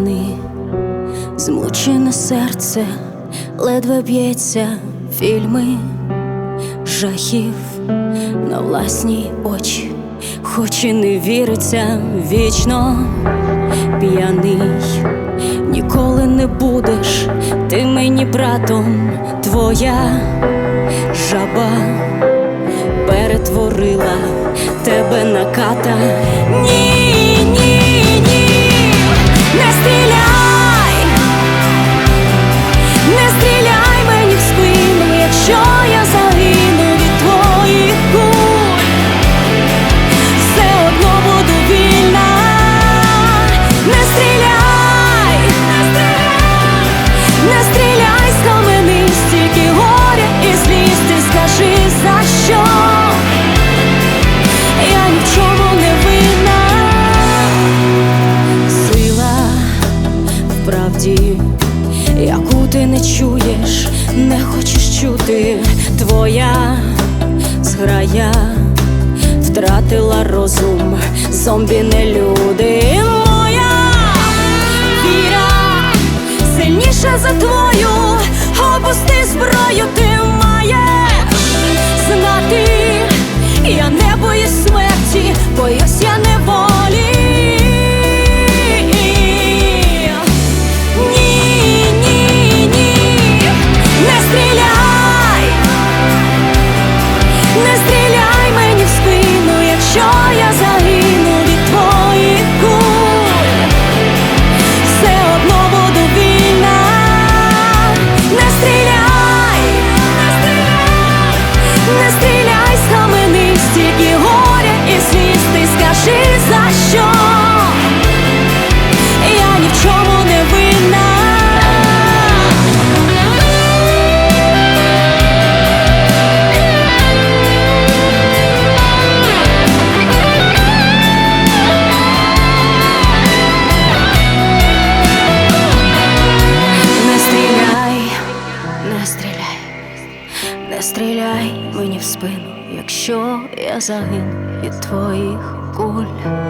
рани, змучене серце ледве б'ється. Фільми жахів на власні очі, хоч і не віриться вічно п'яний, ніколи не будеш ти мені братом, твоя жаба. Перетворила тебе на ката. Ні, правді, яку ти не чуєш, не хочеш чути, твоя зграя втратила розум, зомбі не люди. Стріляй мені в спину, якщо я загину від твоїх куль.